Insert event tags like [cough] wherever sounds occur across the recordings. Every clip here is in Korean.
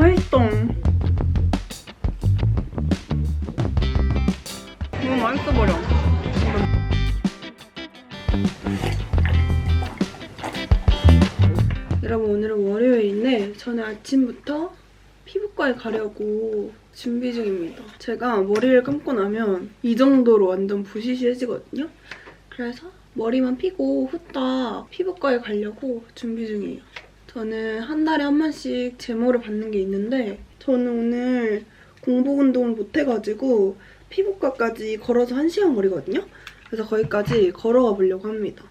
맛있어. 너무 맛있어 버려. 여러분 오늘은 월요일인데 저는 아침부터 피부과에 가려고 준비 중입니다. 제가 머리를 감고 나면 이 정도로 완전 부시시해지거든요. 그래서 머리만 피고 후딱 피부과에 가려고 준비 중이에요. 저는 한 달에 한 번씩 제모를 받는 게 있는데 저는 오늘 공복 운동을 못 해가지고 피부과까지 걸어서 1시간 거리거든요. 그래서 거기까지 걸어가 보려고 합니다.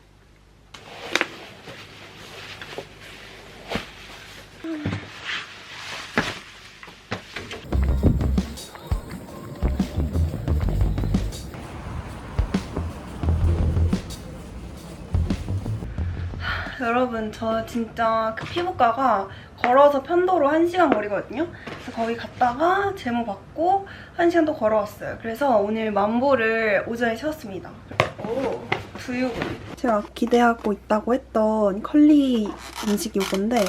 여러분 저 진짜 그 피부과가 걸어서 편도로 1시간 거리거든요. 그래서 거기 갔다가 제모 받고 1시간 또 걸어왔어요. 그래서 오늘 만보를 오전에 채웠습니다. 오, 두유분. 제가 기대하고 있다고 했던 컬리 음식이 이건데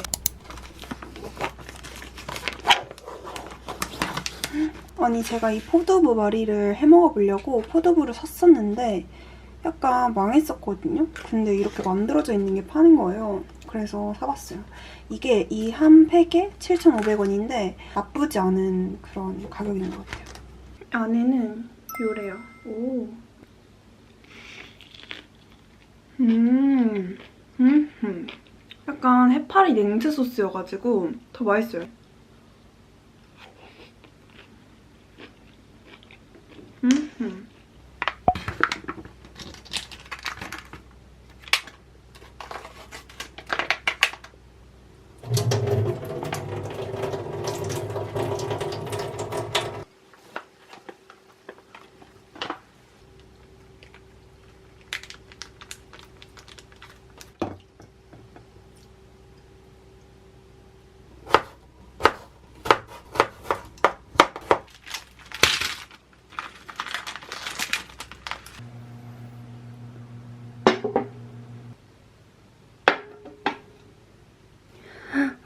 아니 제가 이 포도부 머리를 해먹어 보려고 포도부를 샀었는데 약간 망했었거든요. 근데 이렇게 만들어져 있는 게 파는 거예요. 그래서 사봤어요. 이게 이 한 팩에 7,500원인데 나쁘지 않은 그런 가격인 것 같아요. 안에는 요래요. 오. 음. 음. 음. 약간 해파리 냉채 소스여가지고 더 맛있어요. 음. 음.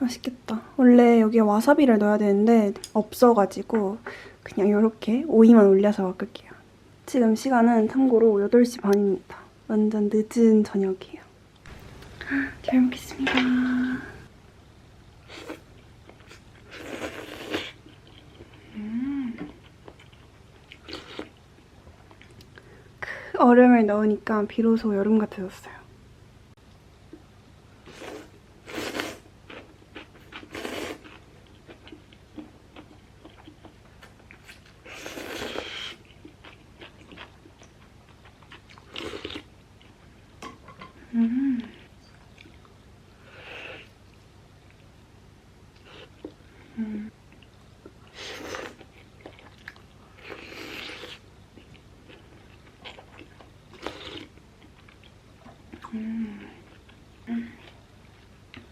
맛있겠다. 원래 여기에 와사비를 넣어야 되는데 없어가지고 그냥 이렇게 오이만 올려서 먹을게요. 지금 시간은 참고로 8시 반입니다. 완전 늦은 저녁이에요. 잘 먹겠습니다. 음. 크, 얼음을 넣으니까 비로소 여름 같아졌어요.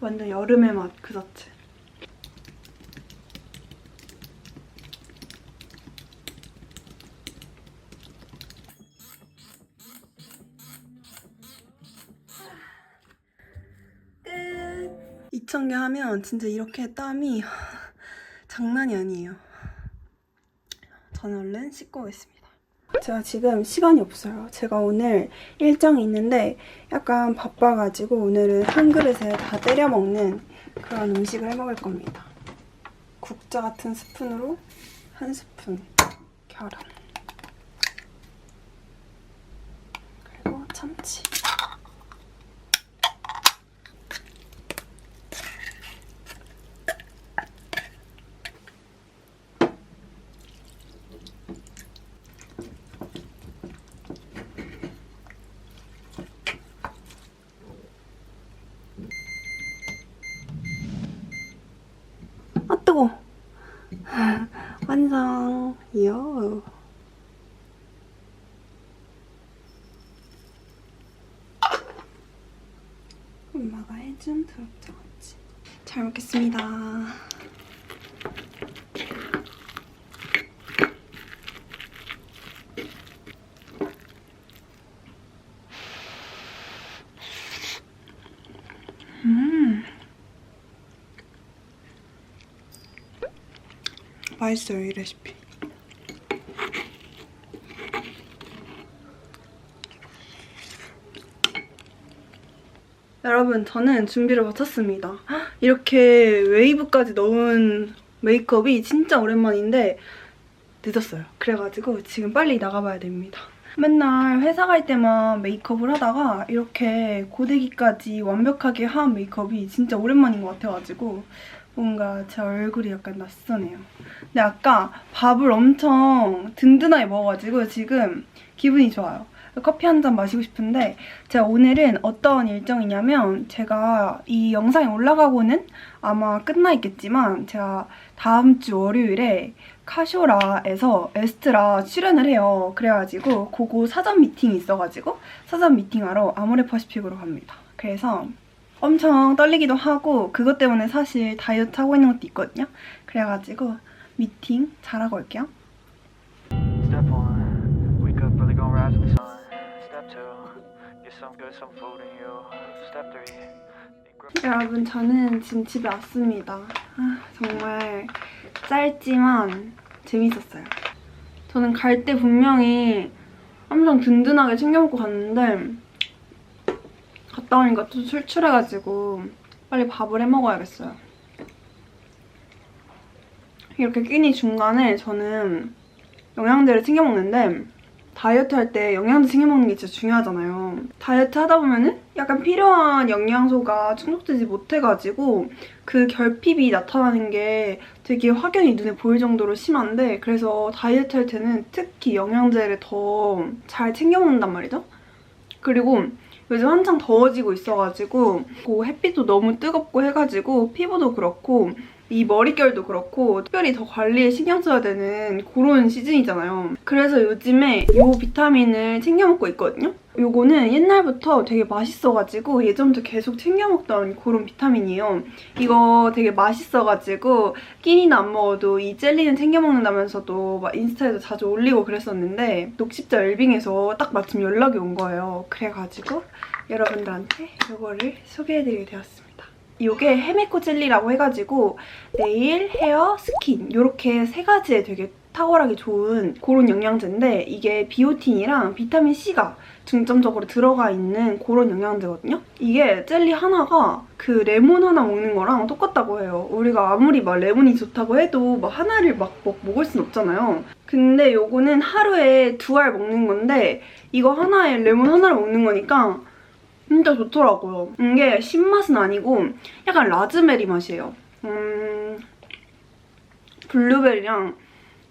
완전 여름의 맛 그 자체. 끝. 2,000개 하면 진짜 이렇게 땀이 [laughs] 장난이 아니에요. 저는 얼른 씻고 오겠습니다. 제가 지금 시간이 없어요. 제가 오늘 일정이 있는데 약간 바빠가지고 오늘은 한 그릇에 다 때려 먹는 그런 음식을 해 먹을 겁니다. 국자 같은 스푼으로 한 스푼 계란 그리고 참치 아 뜨거. 완성. 이요. 엄마가 해준 트럭장아찌. 잘 먹겠습니다. 맛있어요, 이 레시피. 여러분, 저는 준비를 마쳤습니다. 헉, 이렇게 웨이브까지 넣은 메이크업이 진짜 오랜만인데 늦었어요. 그래가지고 지금 빨리 나가봐야 됩니다. 맨날 회사 갈 때만 메이크업을 하다가 이렇게 고데기까지 완벽하게 한 메이크업이 진짜 오랜만인 것 같아가지고 뭔가 제 얼굴이 약간 낯서네요. 근데 아까 밥을 엄청 든든하게 먹어가지고 지금 기분이 좋아요. 커피 한 잔 마시고 싶은데 제가 오늘은 어떤 일정이냐면 제가 이 영상이 올라가고는 아마 끝나 있겠지만 제가 다음 주 월요일에 카쇼라에서 에스트라 출연을 해요. 그래가지고 그거 사전 미팅이 있어가지고 사전 미팅하러 아모레 퍼시픽으로 갑니다. 그래서 엄청 떨리기도 하고 그것 때문에 사실 다이어트 하고 있는 것도 있거든요. 그래가지고 미팅 잘하고 올게요. Step one, wake up early, gonna rise with the sun. Step two, get some good, some food in you. Step three, eat gr- 여러분 저는 지금 집에 왔습니다. 아, 정말 짧지만 재밌었어요. 저는 갈 때 분명히 엄청 든든하게 챙겨 먹고 갔는데 갔다 오니까 또 출출해가지고 빨리 밥을 해 먹어야겠어요. 이렇게 끼니 중간에 저는 영양제를 챙겨 먹는데 다이어트 할 때 영양제 챙겨 먹는 게 진짜 중요하잖아요. 다이어트 하다 보면은 약간 필요한 영양소가 충족되지 못해가지고 그 결핍이 나타나는 게 되게 확연히 눈에 보일 정도로 심한데 그래서 다이어트 할 때는 특히 영양제를 더 잘 챙겨 먹는단 말이죠. 그리고 요즘 한창 더워지고 있어가지고 그 햇빛도 너무 뜨겁고 해가지고 피부도 그렇고 이 머릿결도 그렇고 특별히 더 관리에 신경 써야 되는 그런 시즌이잖아요. 그래서 요즘에 이 비타민을 챙겨 먹고 있거든요. 요거는 옛날부터 되게 맛있어가지고 예전부터 계속 챙겨 먹던 그런 비타민이에요. 이거 되게 맛있어가지고 끼니는 안 먹어도 이 젤리는 챙겨 먹는다면서도 막 인스타에도 자주 올리고 그랬었는데 녹십자 웰빙에서 딱 마침 연락이 온 거예요. 그래가지고 여러분들한테 이거를 소개해드리게 되었습니다. 이게 헤메코 젤리라고 해가지고 네일, 헤어, 스킨 이렇게 세 가지에 되게 탁월하기 좋은 그런 영양제인데 이게 비오틴이랑 비타민 C가 중점적으로 들어가 있는 그런 영양제거든요. 이게 젤리 하나가 그 레몬 하나 먹는 거랑 똑같다고 해요. 우리가 아무리 막 레몬이 좋다고 해도 막 하나를 막, 먹- 먹을 순 없잖아요. 근데 요거는 하루에 두 알 먹는 건데 이거 하나에 레몬 하나를 먹는 거니까 진짜 좋더라고요. 이게 신맛은 아니고 약간 라즈베리 맛이에요. 음, 블루베리랑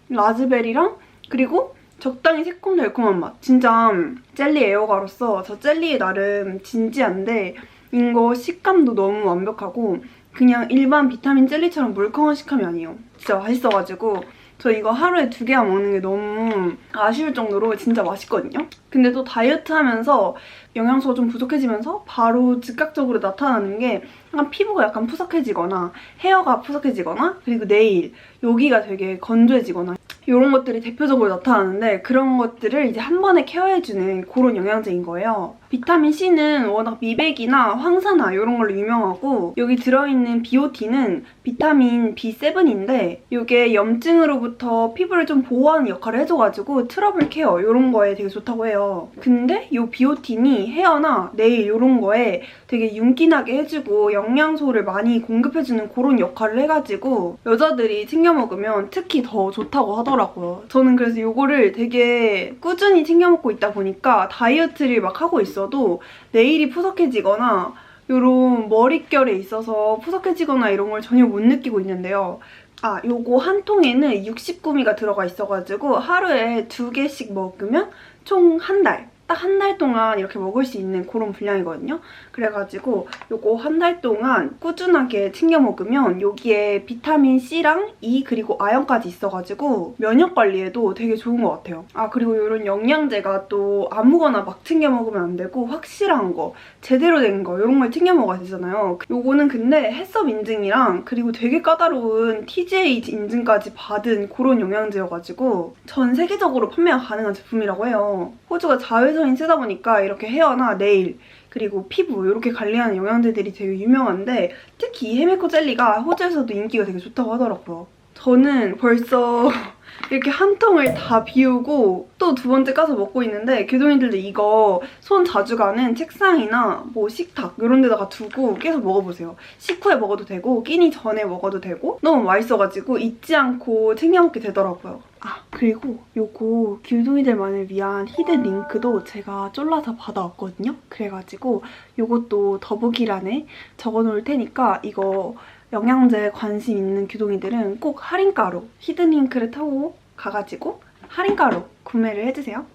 라즈베리랑 그리고 적당히 새콤달콤한 맛. 진짜 젤리 애호가로서 저 젤리에 나름 진지한데 이거 식감도 너무 완벽하고 그냥 일반 비타민 젤리처럼 물컹한 식감이 아니에요. 진짜 맛있어가지고 저 이거 하루에 두 개만 먹는 게 너무 아쉬울 정도로 진짜 맛있거든요. 근데 또 다이어트 하면서 영양소가 좀 부족해지면서 바로 즉각적으로 나타나는 게 약간 피부가 약간 푸석해지거나 헤어가 푸석해지거나 그리고 네일 여기가 되게 건조해지거나 이런 것들이 대표적으로 나타나는데 그런 것들을 이제 한 번에 케어해주는 그런 영양제인 거예요. 비타민 C는 워낙 미백이나 황사나 이런 걸로 유명하고 여기 들어있는 비오틴은 비타민 B7인데 이게 염증으로부터 피부를 좀 보호하는 역할을 해줘가지고 트러블 케어 이런 거에 되게 좋다고 해요. 근데 이 비오틴이 헤어나 네일 이런 거에 되게 윤기나게 해주고 영양소를 많이 공급해주는 그런 역할을 해가지고 여자들이 챙겨 먹으면 특히 더 좋다고 하더라고요. 저는 그래서 이거를 되게 꾸준히 챙겨 먹고 있다 보니까 다이어트를 막 하고 있어 도 네일이 푸석해지거나 이런 머릿결에 있어서 푸석해지거나 이런 걸 전혀 못 느끼고 있는데요. 아, 요거 한 통에는 60구미가 들어가 있어가지고 하루에 두 개씩 먹으면 총 한 달. 딱 한 달 동안 이렇게 먹을 수 있는 그런 분량이거든요. 그래가지고 요거 한 달 동안 꾸준하게 챙겨 먹으면 여기에 비타민 C랑 E 그리고 아연까지 있어가지고 면역 관리에도 되게 좋은 것 같아요. 아 그리고 이런 영양제가 또 아무거나 막 챙겨 먹으면 안 되고 확실한 거, 제대로 된 거 이런 걸 챙겨 먹어야 되잖아요. 요거는 근데 햇섭 인증이랑 그리고 되게 까다로운 TGA 인증까지 받은 그런 영양제여가지고 전 세계적으로 판매가 가능한 제품이라고 해요. 호주가 자외선이 세다 보니까 이렇게 헤어나 네일 그리고 피부 이렇게 관리하는 영양제들이 되게 유명한데 특히 이 헤메코 젤리가 호주에서도 인기가 되게 좋다고 하더라고요. 저는 벌써 [laughs] 이렇게 한 통을 다 비우고 또 두 번째 까서 먹고 있는데 교동이들도 이거 손 자주 가는 책상이나 뭐 식탁 이런 데다가 두고 계속 먹어보세요. 식후에 먹어도 되고 끼니 전에 먹어도 되고 너무 맛있어가지고 잊지 않고 챙겨 먹게 되더라고요. 아 그리고 요거 길동이들만을 위한 히든 링크도 제가 쫄라서 받아왔거든요. 그래가지고 요것도 더보기란에 적어놓을 테니까 이거 영양제 관심 있는 규동이들은 꼭 할인가로 히든 링크를 타고 가가지고 할인가로 구매를 해주세요.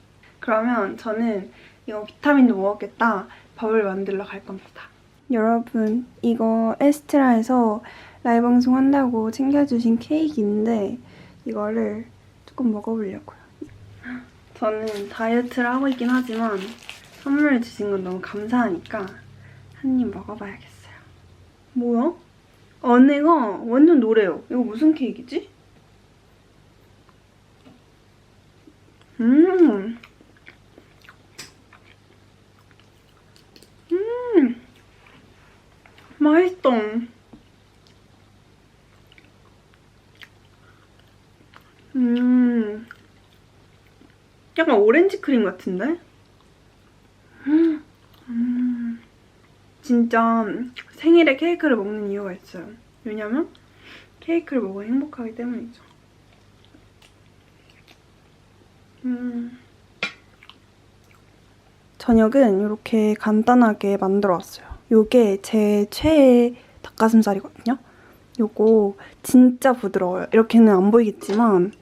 그러면 저는 이거 비타민도 먹었겠다 밥을 만들러 갈 겁니다. 여러분 이거 에스트라에서 라이브 방송 한다고 챙겨주신 케이크인데 이거를 조금 먹어보려고요. 저는 다이어트를 하고 있긴 하지만 선물을 주신 건 너무 감사하니까 한 입 먹어봐야겠어요. 뭐야? 안에가 완전 노래요. 이거 무슨 케이크지? 음. 음. 맛있어. 음. 약간 오렌지 크림 같은데? 음. 음. 진짜 생일에 케이크를 먹는 이유가 있어요. 왜냐면 케이크를 먹어 행복하기 때문이죠. 음. 저녁은 이렇게 간단하게 만들어 왔어요. 요게 제 최애 닭가슴살이거든요. 요거 진짜 부드러워요. 이렇게는 안 보이겠지만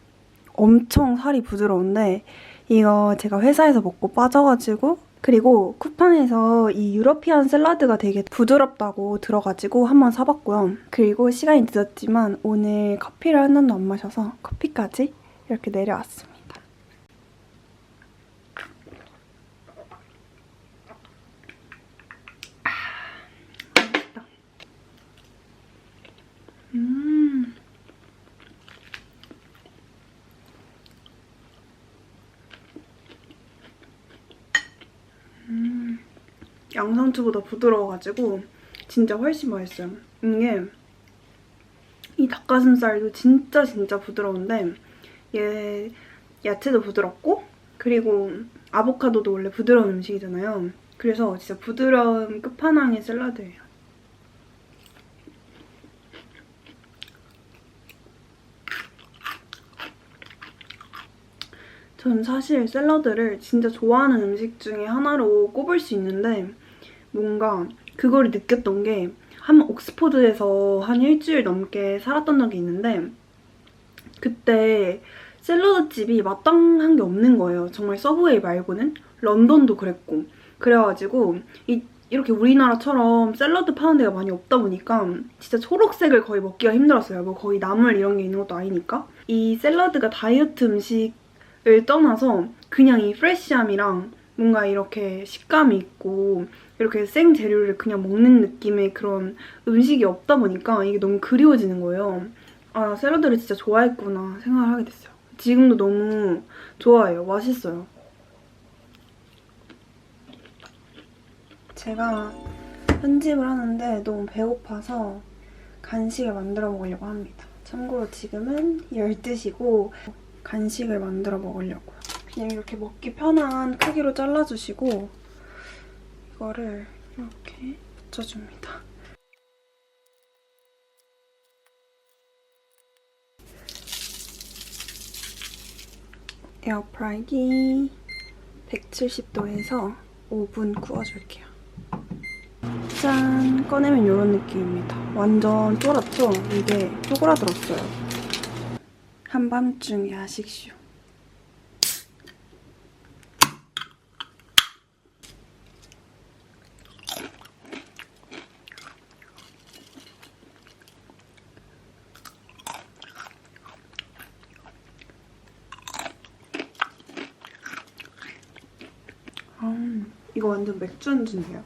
엄청 살이 부드러운데 이거 제가 회사에서 먹고 빠져가지고 그리고 쿠팡에서 이 유러피안 샐러드가 되게 부드럽다고 들어가지고 한번 사봤고요. 그리고 시간이 늦었지만 오늘 커피를 한 잔도 안 마셔서 커피까지 이렇게 내려왔습니다. 양상추보다 부드러워가지고 진짜 훨씬 맛있어요. 이게 이 닭가슴살도 진짜 진짜 부드러운데 얘 야채도 부드럽고 그리고 아보카도도 원래 부드러운 음식이잖아요. 그래서 진짜 부드러운 끝판왕의 샐러드예요. 전 사실 샐러드를 진짜 좋아하는 음식 중에 하나로 꼽을 수 있는데 뭔가 그거를 느꼈던 게한 옥스포드에서 한 일주일 넘게 살았던 적이 있는데 그때 샐러드 집이 마땅한 게 없는 거예요. 정말 서브웨이 말고는 런던도 그랬고 그래가지고 이, 이렇게 우리나라처럼 샐러드 파는 데가 많이 없다 보니까 진짜 초록색을 거의 먹기가 힘들었어요. 뭐 거의 나물 이런 게 있는 것도 아니니까 이 샐러드가 다이어트 음식을 떠나서 그냥 이 프레쉬함이랑 뭔가 이렇게 식감이 있고 이렇게 생 재료를 그냥 먹는 느낌의 그런 음식이 없다 보니까 이게 너무 그리워지는 거예요. 아, 샐러드를 진짜 좋아했구나 생각을 하게 됐어요. 지금도 너무 좋아해요. 맛있어요. 제가 편집을 하는데 너무 배고파서 간식을 만들어 먹으려고 합니다. 참고로 지금은 12시고 간식을 만들어 먹으려고요. 그냥 이렇게 먹기 편한 크기로 잘라주시고 이거를 이렇게 붙여줍니다. 에어프라이기 170도에서 5분 구워줄게요. 짠! 꺼내면 이런 느낌입니다. 완전 쫄았죠? 이게 쪼그라들었어요. 한밤중 야식쇼. 음, 이거 완전 맥주 안주네요.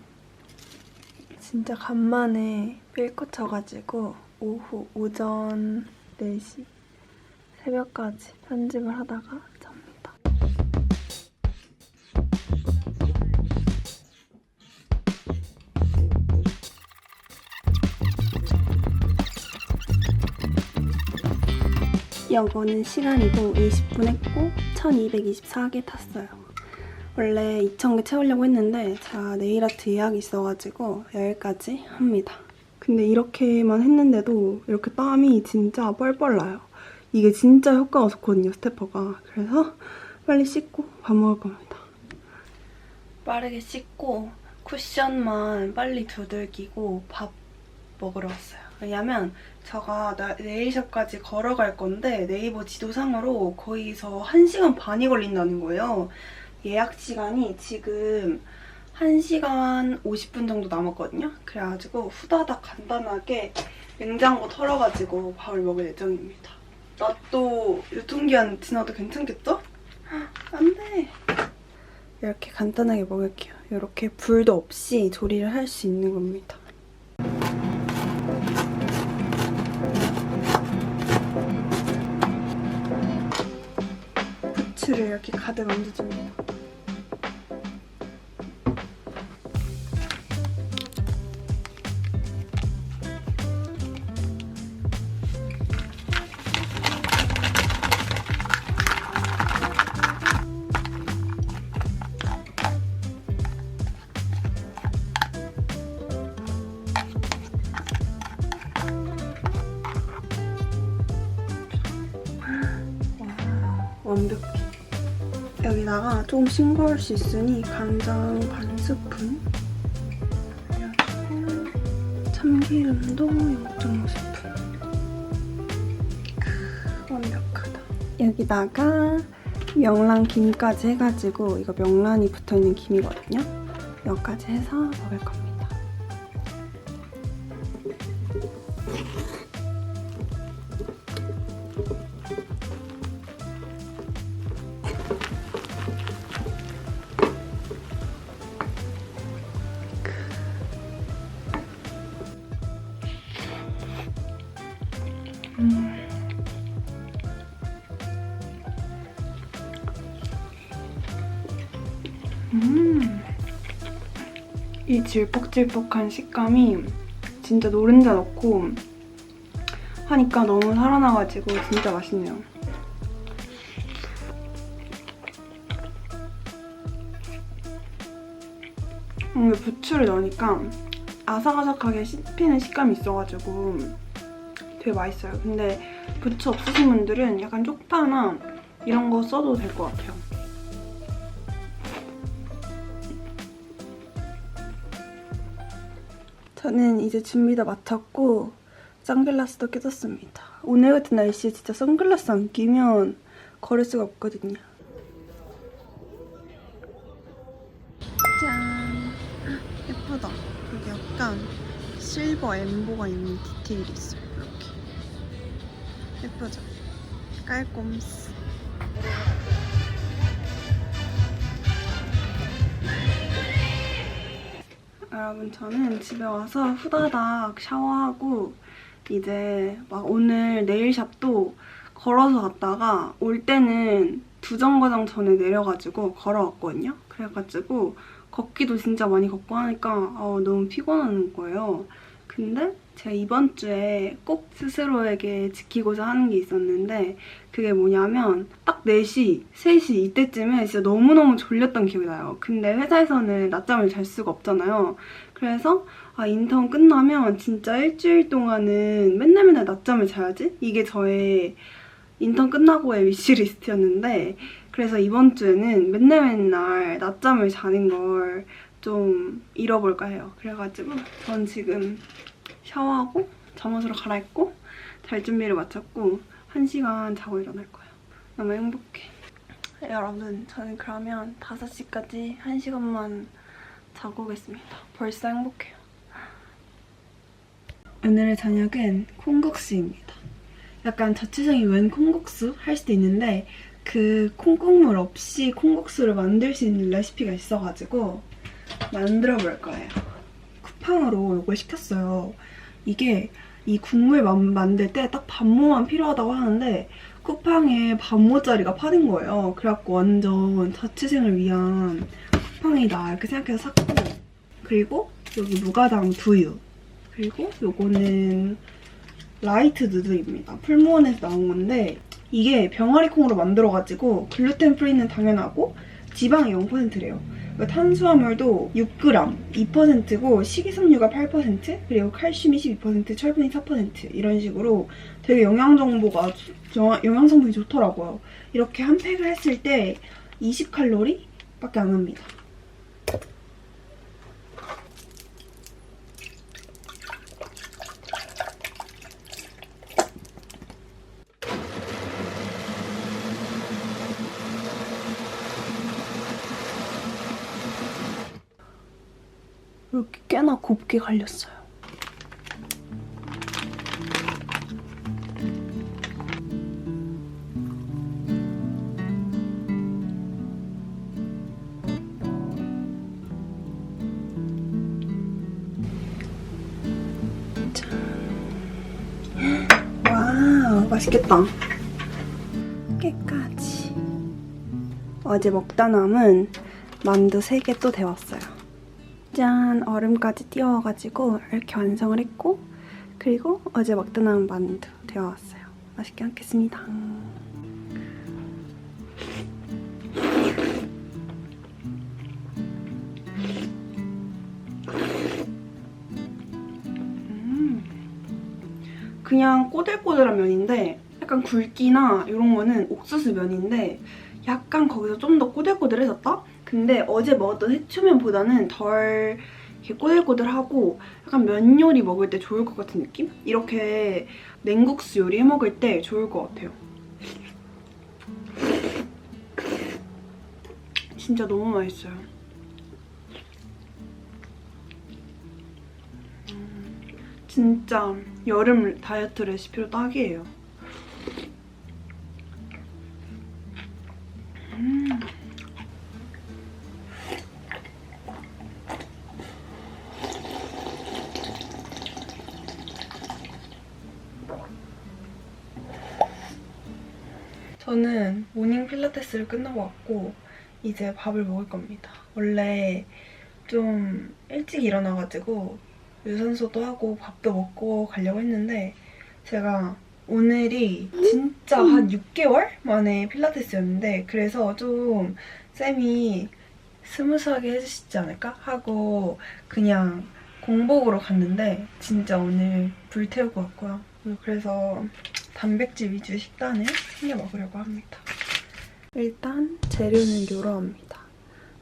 진짜 간만에 필코 쳐가지고 오후, 오전 4시, 새벽까지 편집을 하다가 잡니다. 여거는 시간이고 20분 했고 1224개 탔어요. 원래 2,000개 채우려고 했는데 제가 네일 아트 예약이 있어가지고 여기까지 합니다. 근데 이렇게만 했는데도 이렇게 땀이 진짜 뻘뻘 나요. 이게 진짜 효과가 좋거든요, 스테퍼가. 그래서 빨리 씻고 밥 먹을 겁니다. 빠르게 씻고 쿠션만 빨리 두들기고 밥 먹으러 왔어요. 왜냐면 제가 나- 네일샵까지 걸어갈 건데 네이버 지도상으로 거기서 1시간 반이 걸린다는 거예요. 예약 시간이 지금 1시간 50분 정도 남았거든요. 그래가지고 후다닥 간단하게 냉장고 털어가지고 밥을 먹을 예정입니다. 나 또 유통기한 지나도 괜찮겠죠? 안 돼. 이렇게 간단하게 먹을게요. 이렇게 불도 없이 조리를 할 수 있는 겁니다. 부추를 이렇게 가득 얹어줍니다. 조금 싱거울 수 있으니 간장 반 스푼 그리고 참기름도 0.5스푼 완벽하다. 여기다가 명란 김까지 해가지고 이거 명란이 붙어있는 김이거든요. 여기까지 해서 먹을 겁니다. 이 질퍽질퍽한 식감이 진짜 노른자 넣고 하니까 너무 살아나가지고 진짜 맛있네요. 음, 부추를 넣으니까 아삭아삭하게 씹히는 식감이 있어가지고 되게 맛있어요. 근데 부추 없으신 분들은 약간 쪽파나 이런 거 써도 될 것 같아요. 저는 이제 준비 다 마쳤고 선글라스도 껴줬습니다. 오늘 같은 날씨에 진짜 선글라스 안 끼면 걸을 수가 없거든요. 짠! 예쁘다. 여기 약간 실버 엠보가 있는 디테일이 있어요. 이렇게. 예쁘죠? 깔꼼스. 여러분 저는 집에 와서 후다닥 샤워하고 이제 막 오늘 네일샵도 걸어서 갔다가 올 때는 두 정거장 전에 내려가지고 걸어왔거든요. 그래가지고 걷기도 진짜 많이 걷고 하니까 어, 너무 피곤한 거예요. 근데 제가 이번 주에 꼭 스스로에게 지키고자 하는 게 있었는데 그게 뭐냐면 딱 4시, 3시 이때쯤에 진짜 너무너무 졸렸던 기억이 나요. 근데 회사에서는 낮잠을 잘 수가 없잖아요. 그래서 아 인턴 끝나면 진짜 일주일 동안은 맨날 맨날 낮잠을 자야지? 이게 저의 인턴 끝나고의 위시리스트였는데 그래서 이번 주에는 맨날 맨날 낮잠을 자는 걸 좀 잃어볼까 해요. 그래가지고 전 지금 샤워하고 잠옷으로 갈아입고 잘 준비를 마쳤고 1시간 자고 일어날 거예요. 너무 행복해. 여러분 저는 그러면 5시까지 1시간만 자고 오겠습니다. 벌써 행복해요. 오늘의 저녁은 콩국수입니다. 약간 자취생이 웬 콩국수 할 수도 있는데 그 콩국물 없이 콩국수를 만들 수 있는 레시피가 있어가지고 만들어 볼 거예요. 쿠팡으로 이걸 시켰어요. 이게 이 국물 만, 만들 때 딱 반모만 필요하다고 하는데 쿠팡에 반모짜리가 파는 거예요. 그래갖고 완전 자취생을 위한 쿠팡이다 이렇게 생각해서 샀고 그리고 여기 무가당 두유 그리고 요거는 라이트 누드입니다. 풀무원에서 나온 건데 이게 병아리 콩으로 만들어가지고 글루텐 프리는 당연하고 지방이 0%래요. 탄수화물도 6g, 2%고 식이섬유가 8%, 그리고 칼슘이 12%, 철분이 4% 이런 식으로 되게 영양 정보가 영- 영양 성분이 좋더라고요. 이렇게 한 팩을 했을 때 20칼로리밖에 안 합니다. 이렇게 꽤나 곱게 갈렸어요. 맛있겠다. 깨까지. 어제 먹다 남은 만두 3개 또 데웠어요. 짠! 얼음까지 띄워가지고 이렇게 완성을 했고 그리고 어제 먹다 남은 만두 데워왔어요. 맛있게 먹겠습니다. 음. 그냥 꼬들꼬들한 면인데 약간 굵기나 이런 거는 옥수수 면인데 약간 거기서 좀 더 꼬들꼬들해졌다? 근데 어제 먹었던 해초면보다는 덜 이렇게 꼬들꼬들하고 약간 면 요리 먹을 때 좋을 것 같은 느낌? 이렇게 냉국수 요리 해 먹을 때 좋을 것 같아요. 진짜 너무 맛있어요. 음, 진짜 여름 다이어트 레시피로 딱이에요. 음. 저는 모닝 필라테스를 끝나고 왔고 이제 밥을 먹을 겁니다. 원래 좀 일찍 일어나가지고 유산소도 하고 밥도 먹고 가려고 했는데 제가 오늘이 진짜 한 6개월 만에 필라테스였는데 그래서 좀 쌤이 스무스하게 해주시지 않을까 하고 그냥 공복으로 갔는데 진짜 오늘 불태우고 왔고요. 그래서 단백질 위주 식단을 챙겨 먹으려고 합니다. 일단 재료는 요러합니다.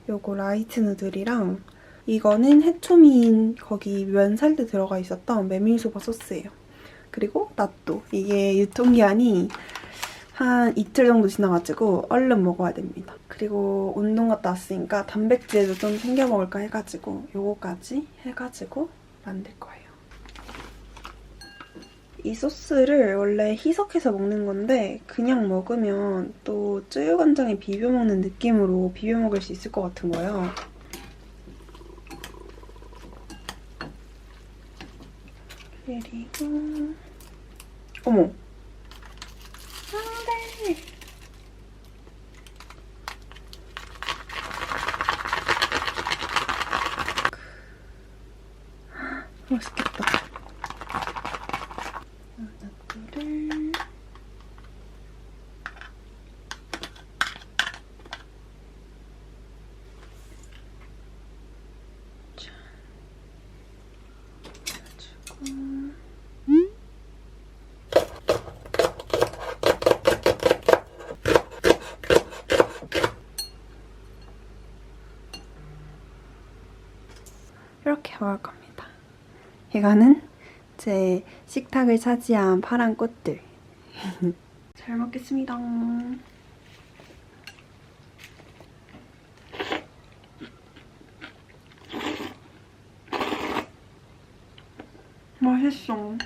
요거 라이트 누들이랑 이거는 해초미인 거기 면살 때 들어가 있었던 메밀소바 소스예요. 그리고 낫또 이게 유통기한이 한 이틀 정도 지나가지고 얼른 먹어야 됩니다. 그리고 운동 갔다 왔으니까 단백질도 좀 챙겨 먹을까 해가지고 요거까지 해가지고 만들 거예요. 이 소스를 원래 희석해서 먹는 건데 그냥 먹으면 또 쯔유간장에 비벼 먹는 느낌으로 비벼 먹을 수 있을 것 같은 거예요. 그리고 어머 안돼 맛있겠다. 나트를 자, 이렇게 먹을 겁니다. 이거는 제 식탁을 차지한 파란 꽃들. [laughs] 잘 먹겠습니다. 맛있어.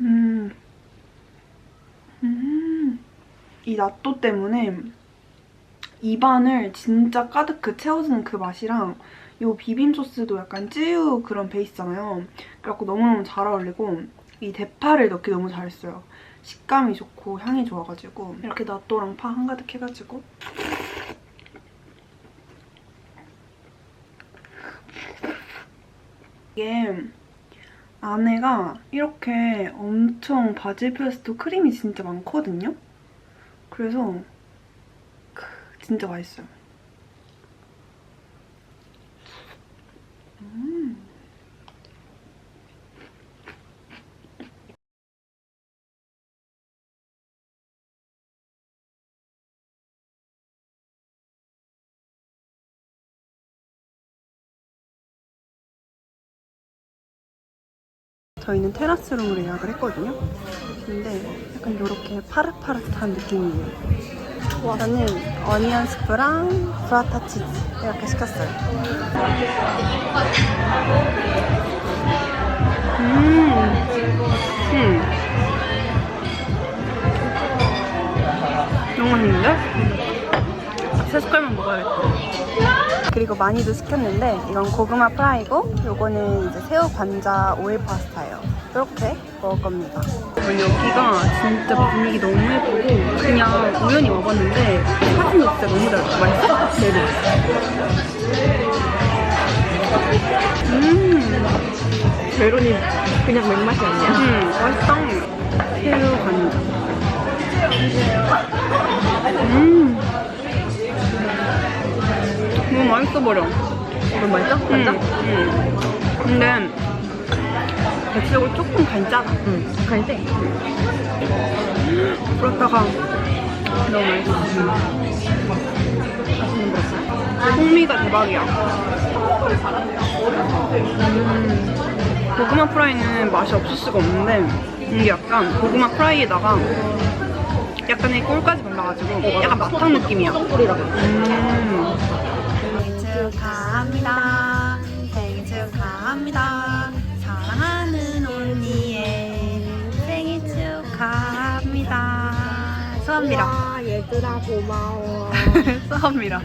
음. 음. 이 낫또 때문에 입안을 진짜 가득 채워주는 그 맛이랑 이 비빔 소스도 약간 찌유 그런 베이스잖아요. 그래갖고 너무너무 잘 어울리고 이 대파를 넣기 너무 잘했어요. 식감이 좋고 향이 좋아가지고 이렇게 낫또랑 파 한가득 해가지고 이게 안에가 이렇게 엄청 바질 페스토 크림이 진짜 많거든요. 그래서 크, 진짜 맛있어요. 저희는 테라스룸으로 예약을 했거든요. 근데 약간 이렇게 파릇파릇한 느낌이에요. 저는 어니언 스프랑 브라타 치즈 이렇게 시켰어요. 음, 음. 너무 맛있는데? 세 숟갈만 먹어야겠다. 그리고 많이도 시켰는데 이건 고구마 프라이고 요거는 이제 새우 관자 오일 파스타예요. 이렇게 먹을 겁니다. 여기가 진짜 분위기 너무 예쁘고 그냥 우연히 와봤는데 사진이 진짜 너무 잘. 맛있어? 네네. 음, 메론이 그냥 맥맛이 아니야. 음, 맛있어. 새우 관자. 음, 너무 맛있어 버려. 너무 맛있어? 응. 맞아? 응. 근데 백색을 조금 간짜다. 응. 간세. 그렇다가 너무 맛있어. 맛있는 거 있어? 풍미가 대박이야. 음, 고구마 프라이는 맛이 없을 수가 없는데 이게 약간 고구마 프라이에다가 약간의 꿀까지 발라가지고 약간 마탕 느낌이야. 음. 생일 축하합니다. 소원비라. 얘들아 고마워. [laughs] 소원비라.